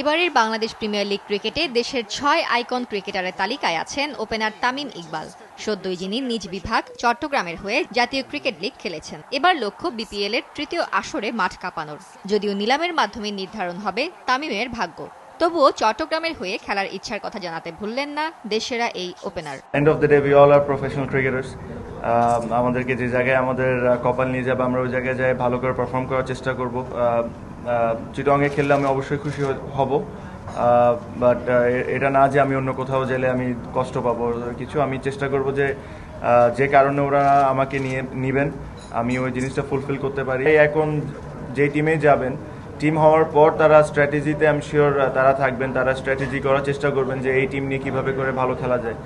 এবারের Bangladesh premier league ক্রিকেটে দেশের ছয় আইকন ক্রিকেটারের তালিকায় আছেন ওপেনার তামিম ইকবাল। সদ্যই যিনি নিজ বিভাগ চট্টগ্রামের হয়ে জাতীয় ক্রিকেট লিগ খেলেছেন। এবার লক্ষ্য বিপিএল এর তৃতীয় আসরে মাঠ কাঁপানোর। যদিও নিলামের মাধ্যমে নির্ধারণ হবে তামিমের ভাগ্য। তবুও চট্টগ্রামের হয়ে খেলার ইচ্ছার কথা জানাতে ভুললেন না দেশেরা এই opener. End of the day we all are professional cricketers আমাদেরকে যে জায়গায় আমাদের কপাল নিয়ে যাবে আমরা ওই জায়গায় যাই ভালো করে পারফর্ম করার চেষ্টা করব। চিটংয়ে খেললে আমি অবশ্যই খুশি হব। বাট এটা না যে আমি অন্য কোথাও গেলে আমি কষ্ট পাবো কিছু, আমি চেষ্টা করব যে যে কারণে ওরা আমাকে নিয়ে, নেবেন, আমি ওই জিনিসটা ফুলফিল করতে পারি। এখন যে টিমে যাবেন টিম হওয়ার পর তারা স্ট্র্যাটেজিতে আমি শিওর তারা থাকবেন, তারা স্ট্র্যাটেজি করার চেষ্টা করবেন যে এই টিম নিয়ে কীভাবে করে ভালো খেলা যায়।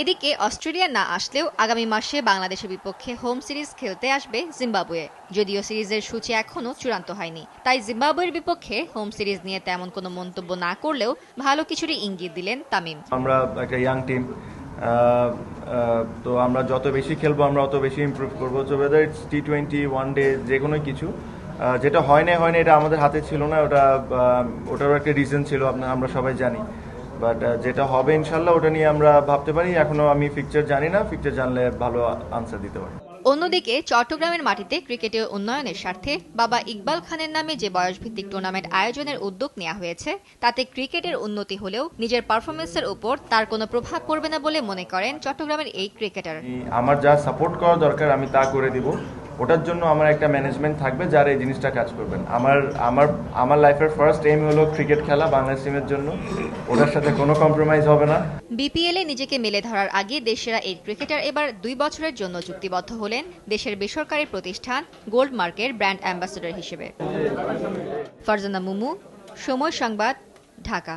এদিকে অস্ট্রেলিয়া না আসলেও আগামী মাসে বাংলাদেশের বিপক্ষে হোম সিরিজ খেলতে আসবে জিম্বাবুয়ে। যদিও সিরিজের সূচি এখনও চূড়ান্ত হয়নি। তাই জিম্বাবুয়ের বিপক্ষে হোম সিরিজ নিয়ে তেমন কোনো মন্তব্য না করলেও ভালো কিছুরই ইঙ্গিত দিলেন তামিম। আমরা একটা ইয়াং টিম তো আমরা যত বেশি খেলব, আমরা অত বেশি ইমপ্রুভ করব। তো whether it's T twenty one day যে কোনো কিছু যেটা হয় না হয় না এটা আমাদের হাতে ছিল না, ওটা ওটারও একটা রিজন ছিল আমরা সবাই জানি। বাট যেটা হবে ইনশাল্লাহ ওটা নিয়ে আমরা ভাবতে পারি। এখনও আমি ফিকচার জানি না। ফিকচার জানলে ভালো আনসার দিতে পারি। অন্যদিকে চট্টগ্রামের মাটিতে ক্রিকেটের উন্নয়নের স্বার্থে বাবা ইকবাল খানের নামে যে বয়সভিত্তিক টুর্নামেন্ট আয়োজনের উদ্যোগ নেওয়া হয়েছে তাতে ক্রিকেটের উন্নতি হলেও নিজের পারফরমেন্সের উপর তার কোনো প্রভাব পড়বে না বলে মনে করেন চট্টগ্রামের এই ক্রিকেটার আমার যা সাপোর্ট করা দরকার আমি তা করে দিব। ওটার জন্য আমার একটা ম্যানেজমেন্ট থাকবে যারা এই জিনিসটা কাজ করবেন। আমার আমার আমার লাইফের ফার্স্ট এম হলো ক্রিকেট খেলা বাংলাদেশ টিমের জন্য। ওটার সাথে কোনো কম্প্রোমাইজ হবে না। বিপিএল এ নিজেকে মেলে ধরার আগে দেশেরা এই ক্রিকেটার এবার দুই বছরের জন্য চুক্তিবদ্ধ হলেন। দেশের বেসরকারি প্রতিষ্ঠান গোল্ড মার্কের ব্র্যান্ড অ্যাম্বাসেডর হিসেবে। ফারজানা মুমু, সময় সংবাদ, ঢাকা।